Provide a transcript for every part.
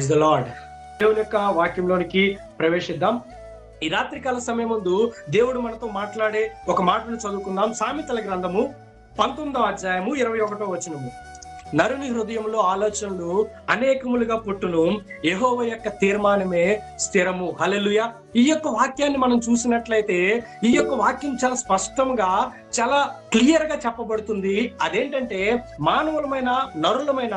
Praise the lord. దేవుని యొక్క వాక్యంలోనికి ప్రవేశిద్దాం. ఈ రాత్రికాల సమయం ముందు దేవుడు మనతో మాట్లాడే ఒక మాటను చదువుకుందాం. సామెతల గ్రంథము పంతొమ్మిదవ అధ్యాయము ఇరవై ఒకటో వచనము. నరుని హృదయంలో ఆలోచనలు అనేకములుగా పుట్టును. యహోవ యొక్క తీర్మానమే స్థిరము. హలలుయ ఈ యొక్క వాక్యాన్ని మనం చూసినట్లయితే ఈ యొక్క వాక్యం చాలా స్పష్టంగా చాలా క్లియర్గా చెప్పబడుతుంది. అదేంటంటే మానవులమైన నరులమైన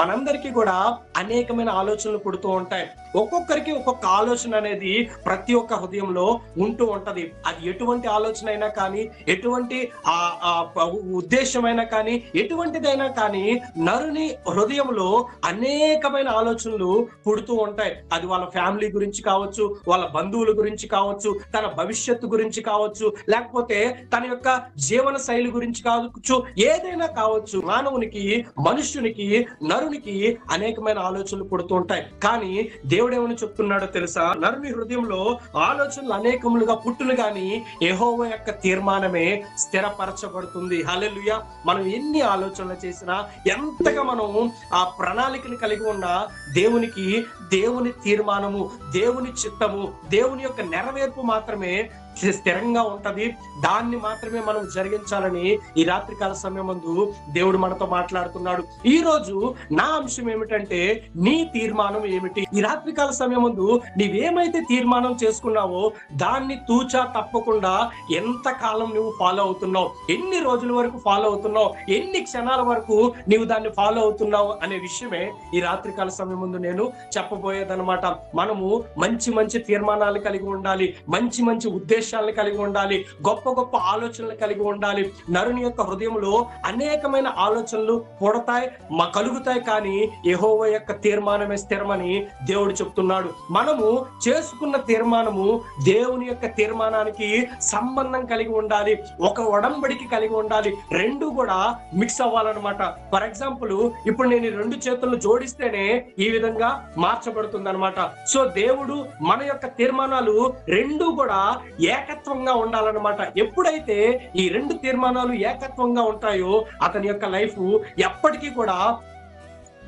మనందరికీ కూడా అనేకమైన ఆలోచనలు పుడుతూ ఉంటాయి. ఒక్కొక్కరికి ఒక్కొక్క ఆలోచన అనేది ప్రతి ఒక్క హృదయంలో ఉంటూ ఉంటది. అది ఎటువంటి ఆలోచన అయినా కానీ ఎటువంటి ఆ ఆ ఉద్దేశమైనా కానీ ఎటువంటిదైనా కానీ నరుని హృదయంలో అనేకమైన ఆలోచనలు పుడుతూ ఉంటాయి. అది వాళ్ళ ఫ్యామిలీ గురించి కావచ్చు వాళ్ళ బంధువుల గురించి కావచ్చు తన భవిష్యత్తు గురించి కావచ్చు లేకపోతే తన యొక్క జీవన శైలి గురించి కావచ్చు ఏదైనా కావచ్చు. మానవునికి మనుష్యునికి నరునికి అనేకమైన ఆలోచనలు పుడుతూ ఉంటాయి. కానీ దేవుడు ఏమని చెప్తున్నాడో తెలుసా? నరుని హృదయంలో ఆలోచనలు అనేకములుగా పుట్టును గాని యెహోవా యొక్క తీర్మానమే స్థిరపరచబడుతుంది. హలెలుయ మనం ఎన్ని ఆలోచనలు చేసినా ఎంత ఎంతగా మనం ఆ ప్రణాళికను కలిగి ఉన్న దేవునికి దేవుని తీర్మానము దేవుని చిత్తము దేవుని యొక్క నెరవేర్పు మాత్రమే స్థిరంగా ఉంటది. దాన్ని మాత్రమే మనం జరిగించాలని ఈ రాత్రికాల సమయం ముందు దేవుడు మనతో మాట్లాడుతున్నాడు. ఈ రోజు నా అంశం ఏమిటంటే నీ తీర్మానం ఏమిటి? ఈ రాత్రికాల సమయం ముందు నీవేమైతే తీర్మానం చేసుకున్నావో దాన్ని తూచా తప్పకుండా ఎంత కాలం నువ్వు ఫాలో అవుతున్నావు? ఎన్ని రోజుల వరకు ఫాలో అవుతున్నావు? ఎన్ని క్షణాల వరకు నీవు దాన్ని ఫాలో అవుతున్నావు అనే విషయమే ఈ రాత్రికాల సమయం ముందు నేను చెప్పబోయేదన్నమాట. మనము మంచి మంచి తీర్మానాలు కలిగి ఉండాలి. మంచి మంచి ఉద్దేశం ఉద్దేశాలను కలిగి ఉండాలి గొప్ప గొప్ప ఆలోచనలు కలిగి ఉండాలి. నరుని యొక్క హృదయంలో అనేకమైన ఆలోచనలు పుడతాయి మా కలుగుతాయి కానీ యహోవ యొక్క తీర్మానమే స్థిరమని దేవుడు చెప్తున్నాడు. మనము చేసుకున్న తీర్మానము దేవుని యొక్క తీర్మానానికి సంబంధం కలిగి ఉండాలి ఒక ఒడంబడికి కలిగి ఉండాలి రెండు కూడా మిక్స్ అవ్వాలన్నమాట. ఫర్ ఎగ్జాంపుల్ ఇప్పుడు నేను రెండు చేతులను జోడిస్తేనే ఈ విధంగా మార్చబడుతుంది అనమాట సో దేవుడు మన యొక్క తీర్మానాలు రెండు కూడా ఏకత్వంగా ఉండాలన్నమాట. ఎప్పుడైతే ఈ రెండు తీర్మానాలు ఏకత్వంగా ఉంటాయో అతని యొక్క లైఫ్ ఎప్పటికీ కూడా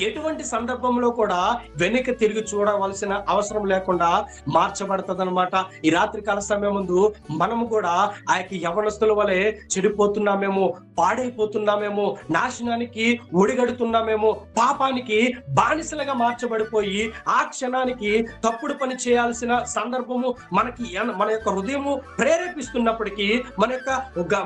ఎటువంటి సందర్భంలో కూడా వెనక్కి తిరిగి చూడవలసిన అవసరం లేకుండా మార్చబడుతుంది అనమాట ఈ రాత్రి కాల సమయం ముందు మనము కూడా ఆ యొక్క యవనస్తుల వలె చెడిపోతున్నామేమో పాడైపోతున్నామేమో నాశనానికి ఒడిగడుతున్నామేమో పాపానికి బానిసలుగా మార్చబడిపోయి ఆ క్షణానికి తప్పుడు పని చేయాల్సిన సందర్భము మనకి మన యొక్క హృదయము ప్రేరేపిస్తున్నప్పటికీ మన యొక్క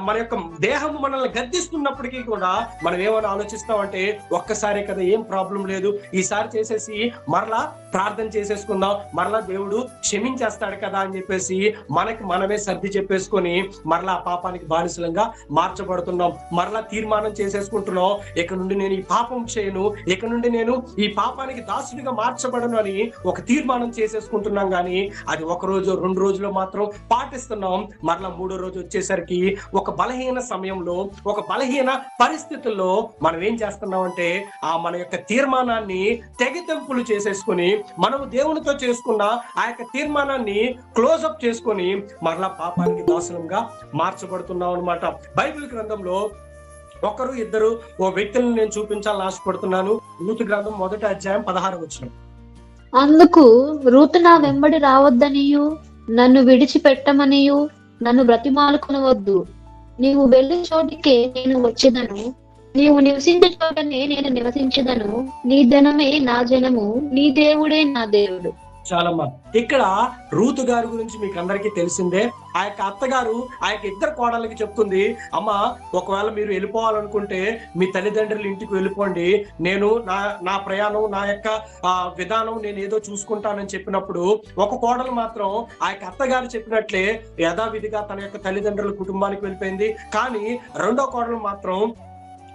మన యొక్క దేహము మనల్ని గద్దిస్తున్నప్పటికీ కూడా మనం ఏమైనా ఆలోచిస్తామంటే ఒక్కసారి కదా ఏం ప్రాబ్లం లేదు. ఈసారి చేసేసి మరలా ప్రార్థన చేసేసుకుందాం. మరలా దేవుడు క్షమించేస్తాడు కదా అని చెప్పేసి మనకి మనమే సర్ది చెప్పేసుకొని మరలా ఆ పాపానికి బానిసలంగా మార్చబడుతున్నాం. మరలా తీర్మానం చేసేసుకుంటున్నాం. ఇక నుండి నేను ఈ పాపం చేయను. ఇక నుండి నేను ఈ పాపానికి దాసుడిగా మార్చబడను అని ఒక తీర్మానం చేసేసుకుంటున్నాం కానీ అది ఒక రోజు రెండు రోజులు మాత్రం పాటిస్తున్నాం. మరలా మూడో రోజు వచ్చేసరికి ఒక బలహీన సమయంలో ఒక బలహీన పరిస్థితుల్లో మనం ఏం చేస్తున్నాం అంటే ఆ మన యొక్క తీర్మానాన్ని తెగతెంపులు చేసేసుకొని మనం దేవునితో చేసుకున్న ఆ యొక్క తీర్మానాన్ని క్లోజప్ చేసుకొని మరలా పాపానికి దాసనంగా మార్చబడుతున్నాం అనమాట బైబిల్ గ్రంథంలో ఒకరు ఇద్దరు ఓ వ్యక్తులను నేను చూపించాలని ఆశపడుతున్నాను. రూతు గ్రంథం మొదటి అధ్యాయం పదహారు వచ్చిన. అందుకు రూతు నా వెంబడి రావద్దనియు నన్ను విడిచిపెట్టమనియు నన్ను బ్రతిమాలుకునవద్దు. నీవు వెళ్ళి చోటికే నేను వచ్చేదను. నీవు నివసించే చోటనే నేను నివసించదను. నీ జనమే నా జనము నీ దేవుడే నా దేవుడు. చాలమ్మా. ఇక్కడ రూతు గారి గురించి మీకు అందరికీ తెలిసిందే. ఆ యొక్క అత్తగారు ఆ యొక్క ఇద్దరు కోడళ్ళకి చెప్తుంది అమ్మ ఒకవేళ మీరు వెళ్ళిపోవాలనుకుంటే మీ తల్లిదండ్రుల ఇంటికి వెళ్ళిపోండి. నేను నా నా ప్రయాణం నా యొక్క విధానం నేను ఏదో చూసుకుంటానని చెప్పినప్పుడు ఒక కోడలు మాత్రం ఆ యొక్క అత్తగారు చెప్పినట్లే యథావిధిగా తన యొక్క తల్లిదండ్రుల కుటుంబానికి వెళ్ళిపోయింది. కానీ రెండో కోడలు మాత్రం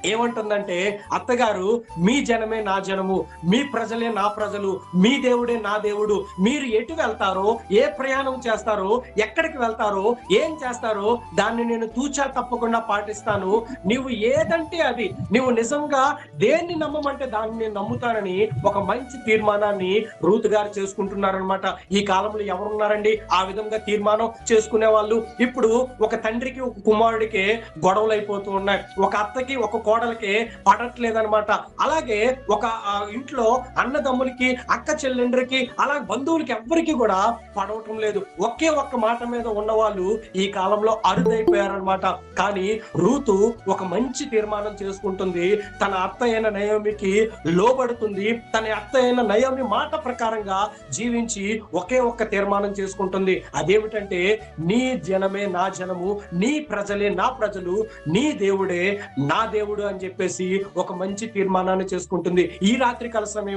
ఏమంటుందంటే అత్తగారు మీ జనమే నా జనము మీ ప్రజలే నా ప్రజలు మీ దేవుడే నా దేవుడు మీరు ఎటు వెళ్తారో ఏ ప్రయాణం చేస్తారో ఎక్కడికి వెళ్తారో ఏం చేస్తారో దాన్ని నేను తూచా తప్పకుండా పాటిస్తాను. నీవు ఏదంటే అది. నీవు నిజంగా దేన్ని నమ్మమంటే దాన్ని నేను నమ్ముతానని ఒక మంచి తీర్మానాన్ని రూత్ గారు చేసుకుంటున్నారనమాట ఈ కాలంలో ఎవరున్నారండి? ఆ విధంగా తీర్మానం చేసుకునే వాళ్ళు ఇప్పుడు ఒక తండ్రికి ఒక కుమారుడికి గొడవలు అయిపోతూ ఉన్నాయి. ఒక అత్తకి ఒక కోడలకి పడట్లేదన్నమాట. అలాగే ఒక ఇంట్లో అన్నదమ్ములకి అక్క చెల్లెండ్రికి అలా బంధువులకి ఎవ్వరికి కూడా పడవటం లేదు. ఒకే ఒక్క మాట మీద ఉన్న వాళ్ళు ఈ కాలంలో అరుదైపోయారనమాట కానీ రూతు ఒక మంచి తీర్మానం చేసుకుంటుంది. తన అత్త అయిన నయోమికి లోబడుతుంది. తన అత్త అయిన నయోమి మాట ప్రకారంగా జీవించి ఒకే ఒక్క తీర్మానం చేసుకుంటుంది. అదేమిటంటే నీ జనమే నా జనము నీ ప్రజలే నా ప్రజలు నీ దేవుడే నా దేవుడు అని చెప్పేసి ఒక మంచి తీర్మానాన్ని చేసుకుంటుంది. ఈ రాత్రి కాల సమయం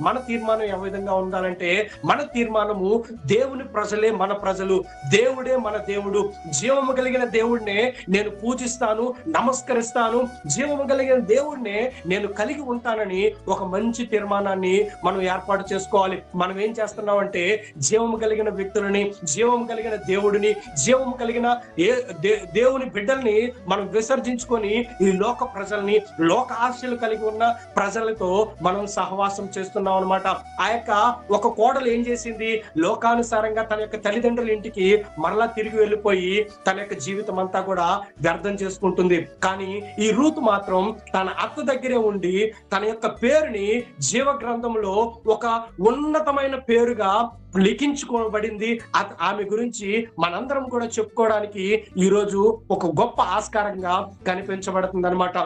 మన తీర్మానం ఏ విధంగా ఉండాలంటే మన తీర్మానము దేవుని ప్రజలే మన ప్రజలు. దేవుడే మన దేవుడు. జీవము కలిగిన దేవుడినే నేను పూజిస్తాను నమస్కరిస్తాను. జీవము కలిగిన దేవుడినే నేను కలిగి ఉంటానని ఒక మంచి తీర్మానాన్ని మనం ఏర్పాటు చేసుకోవాలి. మనం ఏం చేస్తున్నామంటే జీవము కలిగిన వ్యక్తులని జీవము కలిగిన దేవుడిని జీవము కలిగిన దేవుని బిడ్డల్ని మనం విసర్జించుకొని ఈ లోక ప్రజల్ని లోక ఆశలు కలిగి ఉన్న ప్రజలతో మనం సహవాసం చేస్తున్నాం అనమాట ఆ యొక్క ఒక కోడలు ఏం చేసింది? లోకానుసారంగా తన యొక్క తల్లిదండ్రుల ఇంటికి మరలా తిరిగి వెళ్ళిపోయి తన యొక్క జీవితం అంతా కూడా వ్యర్థం చేసుకుంటుంది. కానీ ఈ రూత్ మాత్రం తన అత్త దగ్గరే ఉండి తన యొక్క పేరుని జీవ గ్రంథంలో ఒక ఉన్నతమైన పేరుగా లిఖించుకోబడింది. ఆమె గురించి మనందరం కూడా చెప్పుకోవడానికి ఈ రోజు ఒక గొప్ప ఆస్కారంగా కనిపించబడుతుంది అనమాట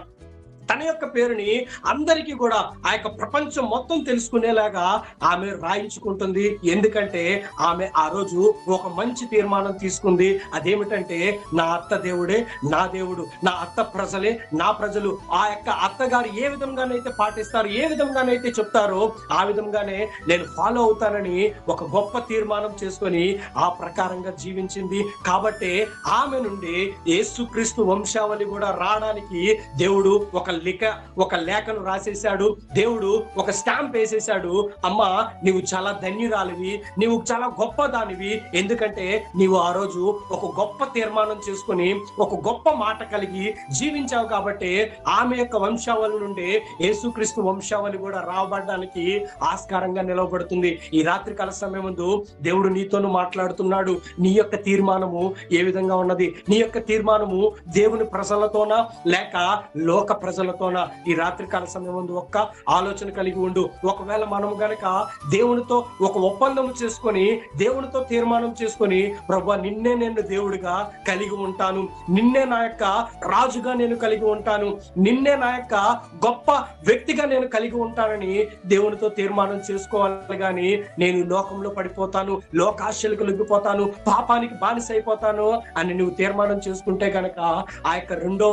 తన యొక్క పేరుని అందరికీ కూడా ఆ యొక్క ప్రపంచం మొత్తం తెలుసుకునేలాగా ఆమె రాయించుకుంటుంది. ఎందుకంటే ఆమె ఆ రోజు ఒక మంచి తీర్మానం తీసుకుంది. అదేమిటంటే నా అత్త దేవుడే నా దేవుడు నా అత్త ప్రజలే నా ప్రజలు ఆ యొక్క అత్తగారు ఏ విధంగానైతే పాటిస్తారు ఏ విధంగానైతే చెప్తారో ఆ విధంగానే నేను ఫాలో అవుతానని ఒక గొప్ప తీర్మానం చేసుకొని ఆ ప్రకారంగా జీవించింది. కాబట్టి ఆమె నుండి యేసుక్రీస్తు వంశావళి కూడా రావడానికి దేవుడు ఒక లిఖ ఒక లేఖను రాసేశాడు దేవుడు ఒక స్టాంప్ వేసేశాడు అమ్మా నీవు చాలా ధన్యురాలివి నీవు చాలా గొప్ప దానివి ఎందుకంటే నీవు ఆ రోజు ఒక గొప్ప తీర్మానం చేసుకొని ఒక గొప్ప మాట కలిగి జీవించావు కాబట్టి ఆమె యొక్క వంశావళి నుండి యేసుక్రీస్తు వంశావళి కూడా రాబడడానికి ఆస్కారంగా నిలవబడుతుంది. ఈ రాత్రి కాల సమయం ముందు దేవుడు నీతోను మాట్లాడుతున్నాడు. నీ యొక్క తీర్మానము ఏ విధంగా ఉన్నది? నీ యొక్క తీర్మానము దేవుని ప్రజలతోనా? లేక లోక ప్రజలతోనా ఈ రాత్రికాల సమయం ముందు ఒక్క ఆలోచన కలిగి ఉండు. ఒకవేళ మనం గనక దేవునితో ఒక ఒప్పందం చేసుకొని దేవునితో తీర్మానం చేసుకొని ప్రభు నిన్నే నేను దేవుడిగా కలిగి ఉంటాను. నిన్నే నా యొక్క రాజుగా నేను కలిగి ఉంటాను. నిన్నే నా యొక్క గొప్ప వ్యక్తిగా నేను కలిగి ఉంటానని దేవునితో తీర్మానం చేసుకోవాలి కానీ నేను లోకంలో పడిపోతాను. లోకాశలకు లొంగిపోతాను. పాపానికి బానిస అయిపోతాను అని నువ్వు తీర్మానం చేసుకుంటే గనక ఆ యొక్క రెండో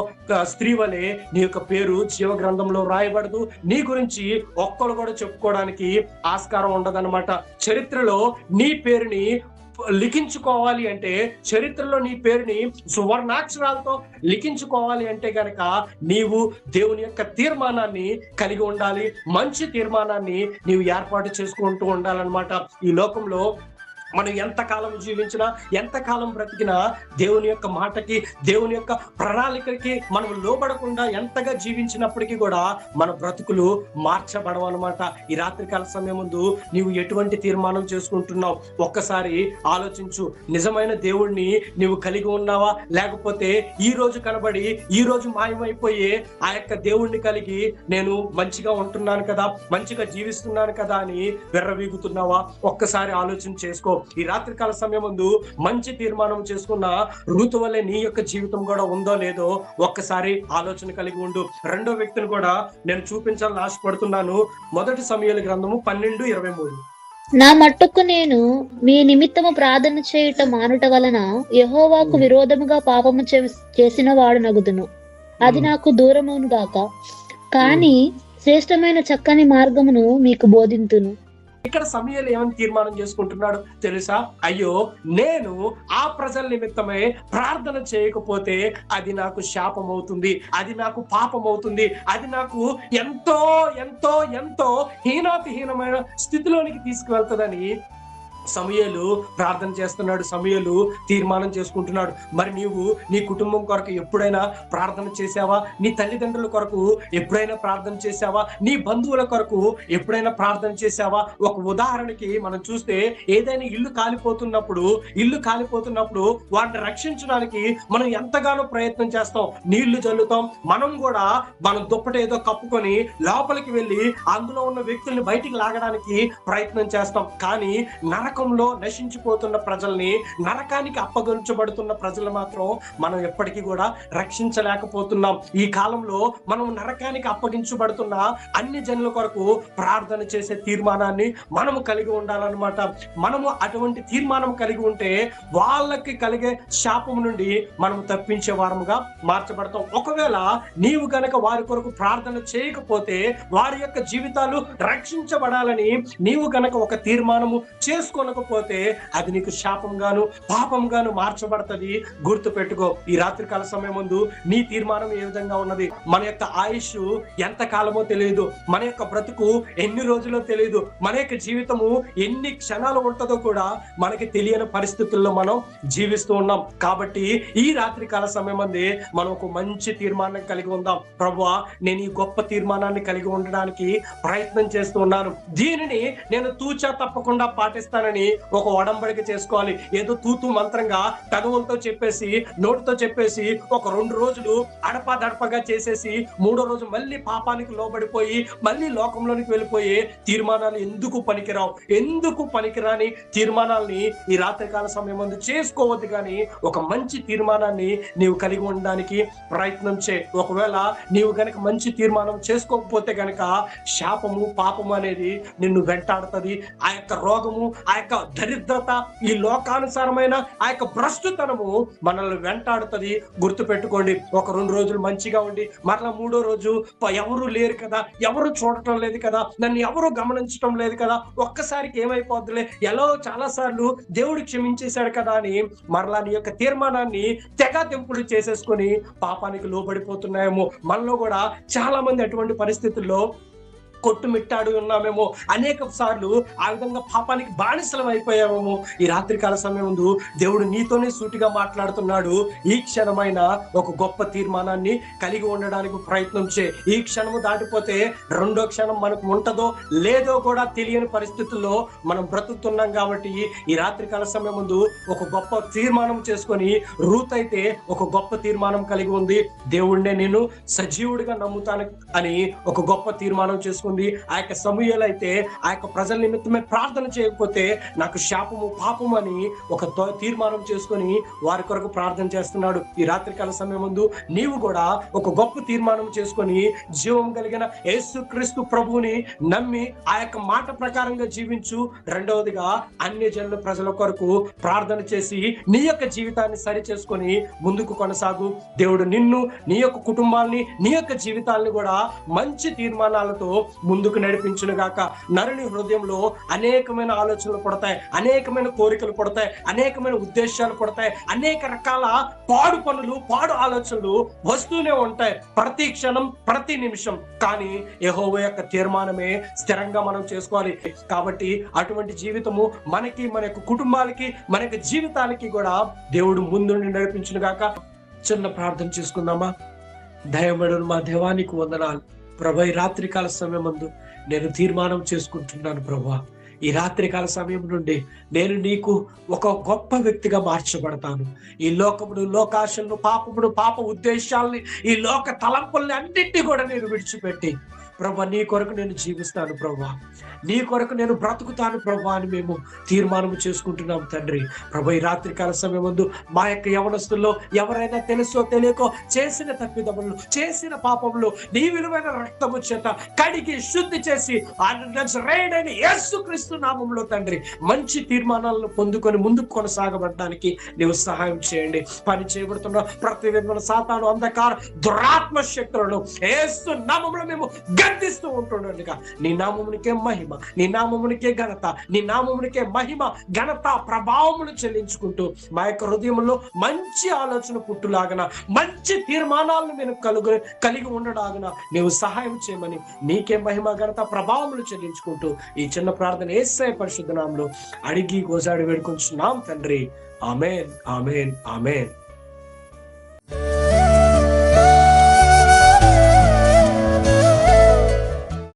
స్త్రీ వలె నీ యొక్క పేరు జీవ గ్రంథంలో రాయబడదు. నీ గురించి ఒక్కరు కూడా చెప్పుకోవడానికి ఆస్కారం ఉండదన్నమాట. చరిత్రలో నీ పేరుని లిఖించుకోవాలి అంటే చరిత్రలో నీ పేరుని సువర్ణాక్షరాలతో లిఖించుకోవాలి అంటే గనక నీవు దేవుని యొక్క తీర్మానాన్ని కలిగి ఉండాలి. మంచి తీర్మానాన్ని నీవు ఏర్పాటు చేసుకుంటూ ఉండాలన్నమాట. ఈ లోకంలో మనం ఎంతకాలం జీవించినా ఎంతకాలం బ్రతికినా దేవుని యొక్క మాటకి దేవుని యొక్క ప్రణాళికకి మనం లోబడకుండా ఎంతగా జీవించినప్పటికీ కూడా మన బ్రతుకులు మార్చబడవు అనమాట ఈ రాత్రికాల సమయం ముందు నీవు ఎటువంటి తీర్మానం చేసుకుంటున్నావు? ఒక్కసారి ఆలోచించు. నిజమైన దేవుణ్ణి నీవు కలిగి ఉన్నావా? లేకపోతే ఈ రోజు కనబడి ఈ రోజు మాయమైపోయి ఆ యొక్క దేవుణ్ణి కలిగి నేను మంచిగా ఉంటున్నాను కదా? మంచిగా జీవిస్తున్నాను కదా అని విర్రవీగుతున్నావా? ఒక్కసారి ఆలోచన చేసుకో. ఈ రాత్రికాల సమయం ముందు మంచి తీర్మానం చేసుకున్న ఋతు వల్లే నీ యొక్క జీవితం కూడా ఉందో లేదో ఒక్కసారి ఆలోచన కలిగి ఉండు. రెండో వ్యక్తిని కూడా నేను చూపించాలని ఆశపడుతున్నాను. మొదటి సమయాల గ్రంథము పన్నెండు ఇరవై మూడు. నా మట్టుకు నేను మీ నిమిత్తము ప్రార్థన చేయుట మానుట వలన యెహోవాకు విరోధముగా పాపము చేసిన వాడు నగుదును. అది నాకు దూరమును గాక. కానీ శ్రేష్టమైన చక్కని మార్గమును మీకు బోధింతును. ఇక్కడ సమయాలు ఏమని తీర్మానం చేసుకుంటున్నాడు తెలుసా? అయ్యో నేను ఆ ప్రజల నిమిత్తమే ప్రార్థన చేయకపోతే అది నాకు శాపం అవుతుంది అది నాకు పాపం అవుతుంది అది నాకు ఎంతో ఎంతో ఎంతో హీనాతిహీనమైన స్థితిలోనికి తీసుకువెళ్తుందని సమయలు ప్రార్థన చేస్తున్నాడు సమయలు తీర్మానం చేసుకుంటున్నాడు. మరి నీవు నీ కుటుంబం కొరకు ఎప్పుడైనా ప్రార్థన చేసావా నీ తల్లిదండ్రుల కొరకు ఎప్పుడైనా ప్రార్థన చేసావా నీ బంధువుల కొరకు ఎప్పుడైనా ప్రార్థన చేసావా ఒక ఉదాహరణకి మనం చూస్తే ఏదైనా ఇల్లు కాలిపోతున్నప్పుడు ఇల్లు కాలిపోతున్నప్పుడు వాటిని రక్షించడానికి మనం ఎంతగానో ప్రయత్నం చేస్తాం. నీళ్ళు చల్లుతాం మనం కూడా మనం దుప్పట ఏదో కప్పుకొని లోపలికి వెళ్ళి అందులో ఉన్న వ్యక్తుల్ని బయటికి లాగడానికి ప్రయత్నం చేస్తాం. కానీ నరకంలో నశించిపోతున్న ప్రజల్ని నరకానికి అప్పగించబడుతున్న ప్రజలు మాత్రం మనం ఎప్పటికీ కూడా రక్షించలేకపోతున్నాం. ఈ కాలంలో మనం నరకానికి అప్పగించబడుతున్న అన్ని జనుల కొరకు ప్రార్థన చేసే తీర్మానాన్ని మనము కలిగి ఉండాలన్నమాట. మనము అటువంటి తీర్మానం కలిగి ఉంటే వాళ్ళకి కలిగే శాపం నుండి మనం తప్పించే వారముగా మార్చబడతాం. ఒకవేళ నీవు గనక వారి కొరకు ప్రార్థన చేయకపోతే వారి యొక్క జీవితాలు రక్షించబడాలని నీవు గనక ఒక తీర్మానము చేసుకోనకపోతే అది నీకు శాపంగాను పాపంగాను మార్చబడుతుంది. గుర్తు పెట్టుకో ఈ రాత్రి కాల సమయం ముందు నీ తీర్మానం ఏ విధంగా ఉన్నది? మన యొక్క ఆయుష్ ఎంత కాలమో తెలియదు. మన యొక్క బ్రతుకు ఎన్ని రోజులో తెలియదు. మన యొక్క జీవితము ఎన్ని క్షణాలు ఉంటుందో కూడా మనకి తెలియని పరిస్థితుల్లో మనం జీవిస్తూ ఉన్నాం. కాబట్టి ఈ రాత్రి కాల సమయం అంది మనం ఒక మంచి తీర్మానం కలిగి ఉందాం. ప్రభా నేను ఈ గొప్ప తీర్మానాన్ని కలిగి ఉండడానికి ప్రయత్నం చేస్తూ ఉన్నాను. దీనిని నేను తూచా తప్పకుండా పాటిస్తానని ఒక ఒడంబడిక చేసుకోవాలి. ఏదో తూతు మంత్రంగా తగువులతో చెప్పేసి నోటితో చెప్పేసి ఒక రెండు రోజులు అడపా దడపగా చేసేసి మూడో రోజు మళ్ళీ పాపానికి లోబడిపోయి మళ్ళీ లోకంలోనికి వెళ్ళిపోయి తీర్మానాలు ఎందుకు పనికిరావు? ఎందుకు పనికిరాని తీర్మానాల్ని ఈ రాత్రికాల సమయం ముందు చేసుకోవద్దు కానీ ఒక మంచి తీర్మానాన్ని నీవు కలిగి ఉండడానికి ప్రయత్నం చే. ఒకవేళ నీవు గనక మంచి తీర్మానం చేసుకోకపోతే గనక శాపము పాపము అనేది నిన్ను వెంటాడుతుంది. ఆ యొక్క రోగము ఆ యొక్క దరిద్రత ఈ లోకానుసారమైన ఆ యొక్క భ్రష్టుతనము మనల్ని వెంటాడుతుంది. గుర్తు పెట్టుకోండి ఒక రెండు రోజులు మంచిగా ఉండి మరలా మూడో రోజు ఎవరు లేరు కదా ఎవరు చూడటం లేదు కదా నన్ను ఎవరు గమనించటం లేదు కదా ఒక్కసారికి ఏమైపోద్దులే ఎలా చాలా సార్లు దేవుడు క్షమించేశాడు కదా అని మరలా నీ యొక్క తీర్మానాన్ని తెగ తెంపుడు చేసేసుకొని పాపానికి లోబడిపోతున్నాయేమో. మనలో కూడా చాలా మంది అటువంటి పరిస్థితుల్లో కొట్టుమిట్టాడు ఉన్నామేమో. అనేక సార్లు ఆ విధంగా పాపానికి బానిసలం అయిపోయామేమో. ఈ రాత్రికాల సమయం ముందు దేవుడు నీతోనే సూటిగా మాట్లాడుతున్నాడు. ఈ క్షణమైన ఒక గొప్ప తీర్మానాన్ని కలిగి ఉండడానికి ప్రయత్నం చే ఈ క్షణము దాటిపోతే రెండో క్షణం మనకు ఉంటదో లేదో కూడా తెలియని పరిస్థితుల్లో మనం బ్రతుకుతున్నాం కాబట్టి ఈ రాత్రికాల సమయం ముందు ఒక గొప్ప తీర్మానం చేసుకొని రూత్ అయితే ఒక గొప్ప తీర్మానం కలిగి ఉంది. దేవుడినే నేను సజీవుడిగా నమ్ముతాను అని ఒక గొప్ప తీర్మానం చేసుకుని చేసుకుంది ఆ యొక్క సమూహలు అయితే ఆ యొక్క ప్రజల నిమిత్తమే ప్రార్థన చేయకపోతే నాకు శాపము పాపము అని ఒక తీర్మానం చేసుకొని వారి కొరకు ప్రార్థన చేస్తున్నాడు. ఈ రాత్రికాల సమయం ముందు నీవు కూడా ఒక గొప్ప తీర్మానం చేసుకొని జీవం కలిగిన యేసుక్రీస్తు ప్రభువుని నమ్మి ఆ యొక్క మాట ప్రకారంగా జీవించు. రెండవదిగా అన్ని జనుల ప్రజల కొరకు ప్రార్థన చేసి నీ యొక్క జీవితాన్ని సరి చేసుకొని ముందుకు కొనసాగు. దేవుడు నిన్ను నీ యొక్క కుటుంబాన్ని నీ యొక్క జీవితాన్ని కూడా మంచి తీర్మానాలతో ముందుకు నడిపించును గాక. నరుని హృదయంలో అనేకమైన ఆలోచనలు పడతాయి అనేకమైన కోరికలు పడతాయి అనేకమైన ఉద్దేశాలు పడతాయి అనేక రకాల పాడు పనులు పాడు ఆలోచనలు వస్తూనే ఉంటాయి ప్రతి క్షణం ప్రతి నిమిషం. కానీ యెహోవా యొక్క తీర్మానమే స్థిరంగా మనం చేసుకోవాలి. కాబట్టి అటువంటి జీవితము మనకి మన యొక్క కుటుంబాలకి మన యొక్క జీవితాలకి కూడా దేవుడు ముందుండి నడిపించును గాక. చిన్న ప్రార్థన చేసుకుందామా? దయమడు మా దేవానికి వందనాలు. ప్రభా ఈ రాత్రికాల సమయం అందు నేను తీర్మానం చేసుకుంటున్నాను ప్రభా. ఈ రాత్రికాల సమయం నుండి నేను నీకు ఒక గొప్ప వ్యక్తిగా మార్చబడతాను. ఈ లోకమును లోకాశలను పాపమును పాప ఉద్దేశాలని ఈ లోక తలంపుల్ని అన్నింటినీ కూడా నేను విడిచిపెట్టి ప్రభా నీ కొరకు నేను జీవిస్తాను ప్రభా. నీ కొరకు నేను బ్రతుకుతాను ప్రభా అని మేము తీర్మానం చేసుకుంటున్నాం తండ్రి. ప్రభా ఈ రాత్రికాల సమయం ముందు మా యొక్క యవనస్తుల్లో ఎవరైనా తెలుసో తెలియకో చేసిన తప్పిదములు చేసిన పాపములు నీ విలువైన రక్తము చేత కడిగి శుద్ధి చేసి రేడైన యేసు క్రీస్తు నామంలో తండ్రి మంచి తీర్మానాలను పొందుకొని ముందుకు కొనసాగబడడానికి నీవు సహాయం చేయండి. పని చేయబడుతున్న ప్రతి విధమైన సాతాను అంధకార దురాత్మ శక్తులను ఏసు నామంలో మేము ప్రార్థిస్తూ ఉంటుండగా నీ నామమునికే మహిమ నీ నామమునికే ఘనత నీ నామమునికే మహిమ ఘనత ప్రభావములు చెల్లించుకుంటూ మా యొక్క హృదయంలో మంచి ఆలోచన పుట్టులాగన మంచి తీర్మానాలను నేను కలుగు కలిగి ఉండడాగన నీవు సహాయం చేయమని నీకే మహిమ ఘనత ప్రభావములు చెల్లించుకుంటూ ఈ చిన్న ప్రార్థన ఏసై పరిశుద్ధ అడిగి గోజాడి వేడుకొంచున్నాం తండ్రి. Amen amen amen.